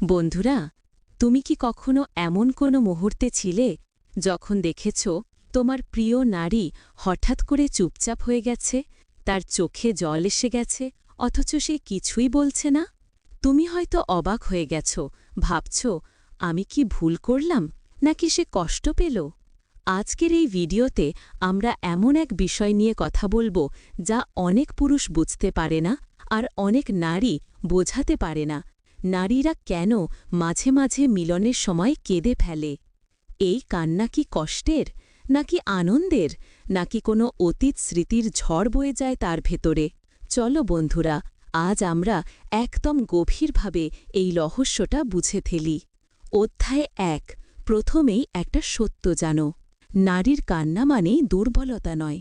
বন্ধুরা, তুমি কি কখনো এমন কোনো মুহূর্তে ছিলে যখন দেখেছ তোমার প্রিয় নারী হঠাৎ করে চুপচাপ হয়ে গেছে, তার চোখে জল এসে গেছে, অথচ সে কিছুই বলছে না? তুমি হয়তো অবাক হয়ে গেছ, ভাবছ, আমি কি ভুল করলাম, নাকি সে কষ্ট পেল? আজকের এই ভিডিওতে আমরা এমন এক বিষয় নিয়ে কথা বলব যা অনেক পুরুষ বুঝতে পারে না আর অনেক নারী বোঝাতে পারে না। নারীরা কেন মাঝে মাঝে মিলনের সময় কেঁদে ফেলে? এই কান্না কি কষ্টের, নাকি আনন্দের, নাকি কোনো অতীত স্মৃতির ঝড় বয়ে যায় তার ভেতরে? চলো বন্ধুরা, আজ আমরা একদম গভীরভাবে এই রহস্যটা বুঝে ফেলি। অধ্যায় এক, প্রথমেই একটা সত্য জানো। নারীর কান্না মানে দুর্বলতা নয়।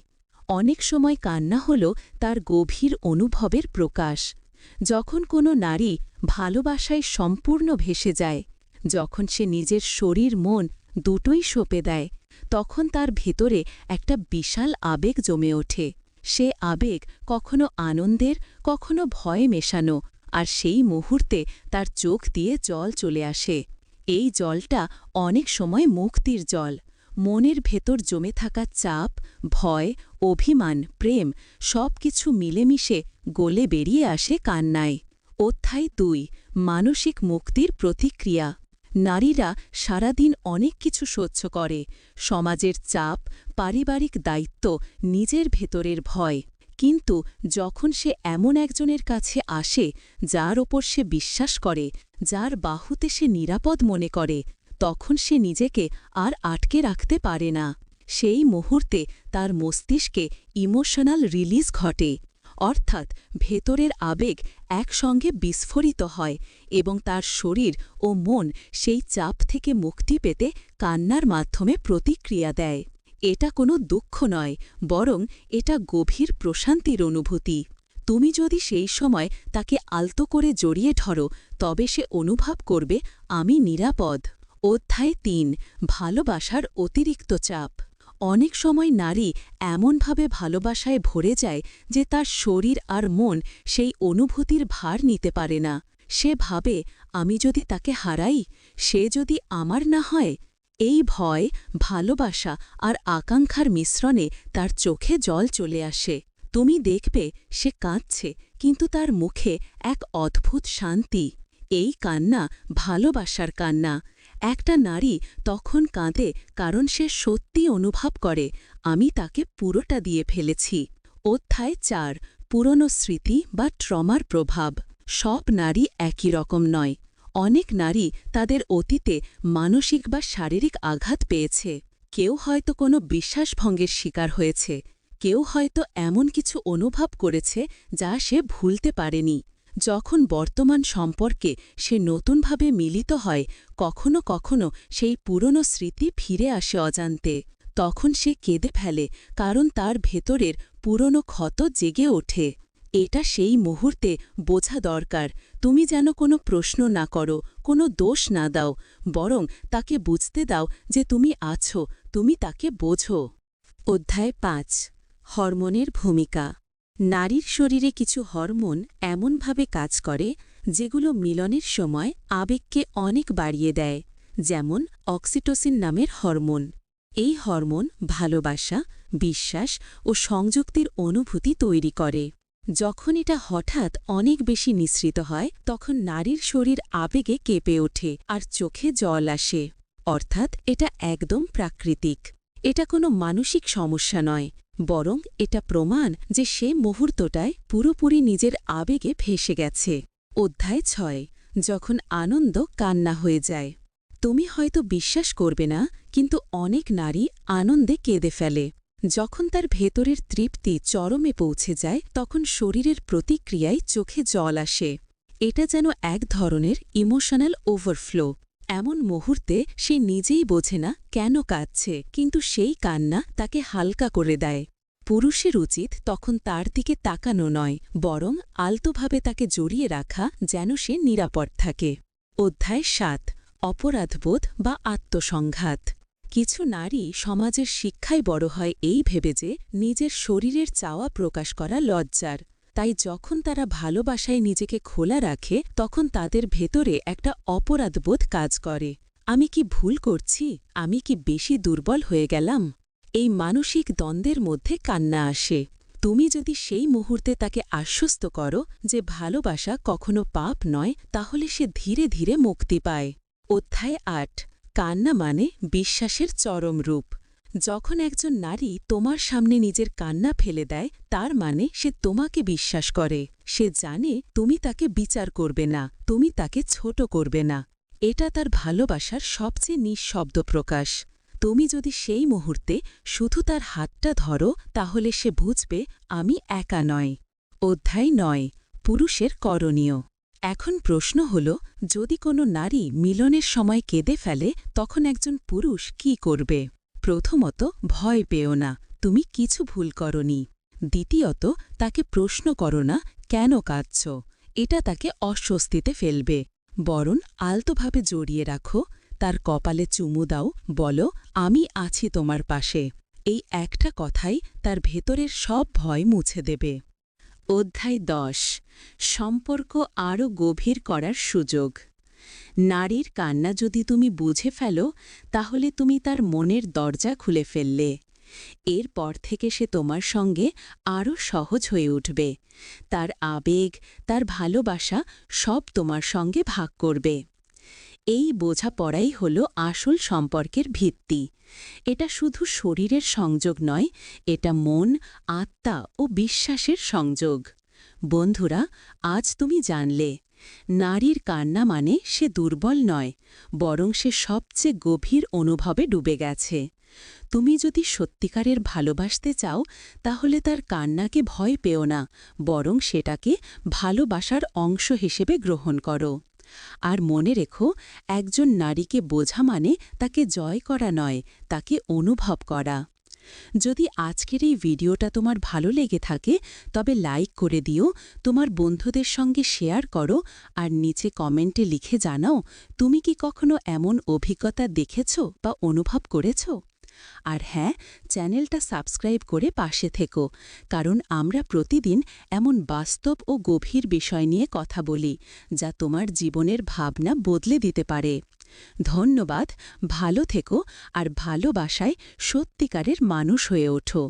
অনেক সময় কান্না হল তার গভীর অনুভবের প্রকাশ। যখন কোনো নারী ভালোবাসায় সম্পূর্ণ ভেসে যায়। যখন সে নিজের শরীর মন দুটোই সঁপে দেয়, তখন তার ভেতরে একটা বিশাল আবেগ জমে ওঠে। সে আবেগ কখনো আনন্দের, কখনো ভয়ে মেশানো, আর সেই মুহূর্তে তার চোখ দিয়ে জল চলে আসে। এই জলটা অনেক সময় মুক্তির জল। মনের ভেতর জমে থাকা চাপ, ভয়, অভিমান, প্রেম সব কিছু মিলেমিশে গলে বেরিয়ে আসে কান্নায়। অধ্যায় দুই, মানসিক মুক্তির প্রতিক্রিয়া। নারীরা সারাদিন অনেক কিছু সহ্য করে, সমাজের চাপ, পারিবারিক দায়িত্ব, নিজের ভেতরের ভয়। কিন্তু যখন সে এমন একজনের কাছে আসে, যার ওপর সে বিশ্বাস করে, যার বাহুতে সে নিরাপদ মনে করে, তখন সে নিজেকে আর আটকে রাখতে পারে না। সেই মুহূর্তে তার মস্তিষ্কে ইমোশনাল রিলিজ ঘটে। অর্থাৎ ভেতরের আবেগ একসঙ্গে বিস্ফোরিত হয় এবং তার শরীর ও মন সেই চাপ থেকে মুক্তি পেতে কান্নার মাধ্যমে প্রতিক্রিয়া দেয়। এটা কোনো দুঃখ নয়, বরং এটা গভীর প্রশান্তির অনুভূতি। তুমি যদি সেই সময় তাকে আলতো করে জড়িয়ে ধরো, তবে সে অনুভব করবে, আমি নিরাপদ। অধ্যায় তিন, ভালোবাসার অতিরিক্ত চাপ। অনেক সময় নারী এমনভাবে ভালোবাসায় ভরে যায় যে তার শরীর আর মন সেই অনুভূতির ভার নিতে পারে না। সে ভাবে, আমি যদি তাকে হারাই, সে যদি আমার না হয়? এই ভয়, ভালোবাসা আর আকাঙ্ক্ষার মিশ্রণে তার চোখে জল চলে আসে। তুমি দেখবে সে কাঁদছে, কিন্তু তার মুখে এক অদ্ভুত শান্তি। এই কান্না ভালোবাসার কান্না। একটা নারী তখন কাঁদে কারণ সে সত্যি অনুভব করে, আমি তাকে পুরোটা দিয়ে ফেলেছি। অধ্যায় চার, পুরনো স্মৃতি বা ট্রমার প্রভাব। সব নারী একই রকম নয়। অনেক নারী তাদের অতীতে মানসিক বা শারীরিক আঘাত পেয়েছে। কেউ হয়তো কোনো বিশ্বাসভঙ্গের শিকার হয়েছে। কেউ হয়তো এমন কিছু অনুভব করেছে যা সে ভুলতে পারেনি। যখন বর্তমান সম্পর্কে সে নতুনভাবে মিলিত হয়, কখনো কখনো সেই পুরনো স্মৃতি ফিরে আসে অজান্তে। তখন সে কেঁদে ফেলে, কারণ তার ভেতরের পুরনো ক্ষত জেগে ওঠে। এটা সেই মুহূর্তে বোঝা দরকার, তুমি যেন কোনো প্রশ্ন না করো, কোনো দোষ না দাও, বরং তাকে বুঝতে দাও যে তুমি আছো, তুমি তাকে বোঝো। অধ্যায় পাঁচ, হরমোনের ভূমিকা। নারীর শরীরে কিছু হরমোন এমনভাবে কাজ করে, যেগুলো মিলনের সময় আবেগকে অনেক বাড়িয়ে দেয়, যেমন অক্সিটোসিন নামের হরমোন। এই হরমোন ভালোবাসা, বিশ্বাস ও সংযুক্তির অনুভূতি তৈরি করে। যখন এটা হঠাৎ অনেক বেশি নিঃসৃত হয়, তখন নারীর শরীর আবেগে কেঁপে ওঠে আর চোখে জল আসে। অর্থাৎ এটা একদম প্রাকৃতিক। এটা কোনো মানসিক সমস্যা নয়। বরং এটা প্রমাণ যে সে মুহূর্তটায় পুরোপুরি নিজের আবেগে ভেসে গেছে। অধ্যায় ছয়, যখন আনন্দ কান্না হয়ে যায়। তুমি হয়তো বিশ্বাস করবে না, কিন্তু অনেক নারী আনন্দে কেঁদে ফেলে। যখন তার ভেতরের তৃপ্তি চরমে পৌঁছে যায়, তখন শরীরের প্রতিক্রিয়ায় চোখে জল আসে। এটা যেন এক ধরনের ইমোশনাল ওভারফ্লো এমন মুহূর্তে সে নিজেই বোঝে না কেন কাঁদছে, কিন্তু সেই কান্না তাকে হালকা করে দেয়। পুরুষের উচিত তখন তার দিকে তাকানো নয়, বরং আলতোভাবে তাকে জড়িয়ে রাখা যেন সে নিরাপদ থাকে। অধ্যায় সাত, অপরাধবোধ বা আত্মসংঘাত। কিছু নারী সমাজের শিক্ষায় বড় হয় এই ভেবে যে, নিজের শরীরের চাওয়া প্রকাশ করা লজ্জার। তাই যখন তারা ভালোবাসায় নিজেকে খোলা রাখে, তখন তাদের ভেতরে একটা অপরাধবোধ কাজ করে। আমি কি ভুল করছি? আমি কি বেশি দুর্বল হয়ে গেলাম? এই মানসিক দ্বন্দ্বের মধ্যে কান্না আসে। তুমি যদি সেই মুহূর্তে তাকে আশ্বস্ত করো যে ভালোবাসা কখনো পাপ নয়, তাহলে সে ধীরে ধীরে মুক্তি পায়। অধ্যায় আট, কান্না মানে বিশ্বাসের চরম রূপ। যখন একজন নারী তোমার সামনে নিজের কান্না ফেলে দেয়, তার মানে সে তোমাকে বিশ্বাস করে। সে জানে তুমি তাকে বিচার করবে না, তুমি তাকে ছোট করবে না। এটা তার ভালোবাসার সবচেয়ে নিঃশব্দ প্রকাশ। তুমি যদি সেই মুহূর্তে শুধু তার হাতটা ধরো, তাহলে সে বুঝবে, আমি একা নয়। অধ্যায় নয়, পুরুষের করণীয়। এখন প্রশ্ন হল, যদি কোনো নারী মিলনের সময় কেঁদে ফেলে, তখন একজন পুরুষ কি করবে? প্রথমত ভয় পেও না, তুমি কিছু ভুল করনি। দ্বিতীয়ত, তাকে প্রশ্ন করো না, কেন কাঁদছ? এটা তাকে অস্বস্তিতে ফেলবে। বরং আলতোভাবে জড়িয়ে রাখো, তার কপালে চুমু দাও, বলো, আমি আছি তোমার পাশে। এই একটা কথাই তার ভেতরের সব ভয় মুছে দেবে। অধ্যায় দশ। সম্পর্ক আরও গভীর করার সুযোগ। নারীর কান্না যদি তুমি বুঝে ফেলো, তাহলে তুমি তার মনের দরজা খুলে ফেললে। এরপর থেকে সে তোমার সঙ্গে আরও সহজ হয়ে উঠবে। তার আবেগ, তার ভালোবাসা সব তোমার সঙ্গে ভাগ করবে। এই বোঝাপড়াই হল আসল সম্পর্কের ভিত্তি। এটা শুধু শরীরের সংযোগ নয়, এটা মন, আত্মা ও বিশ্বাসের সংযোগ। বন্ধুরা, আজ তুমি জানলে নারীর কান্না মানে সে দুর্বল নয়, বরং সে সবচেয়ে গভীর অনুভবে ডুবে গেছে। তুমি যদি সত্যিকারের ভালোবাসতে চাও, তাহলে তার কান্নাকে ভয় পেও না, বরং সেটাকে ভালোবাসার অংশ হিসেবে গ্রহণ করো। আর মনে রেখো, একজন নারীকে বোঝা মানে তাকে জয় করা নয়, তাকে অনুভব করা। যদি আজকের এই ভিডিওটা তোমার ভালো লেগে থাকে, তবে লাইক করে দিও, তোমার বন্ধুদের সঙ্গে শেয়ার করো, আর নিচে কমেন্টে লিখে জানাও, তুমি কি কখনো এমন অভিজ্ঞতা দেখেছ বা অনুভব করেছ? আর হ্যাঁ চ্যানেলটা সাবস্ক্রাইব করে পাশে থেকো, কারণ আমরা প্রতিদিন এমন বাস্তব ও গভীর বিষয় নিয়ে কথা বলি, যা তোমার জীবনের ভাবনা বদলে দিতে পারে। ধন্যবাদ, ভালো থেকো আর ভালোবাসায় সত্যিকারের মানুষ হয়ে ওঠো।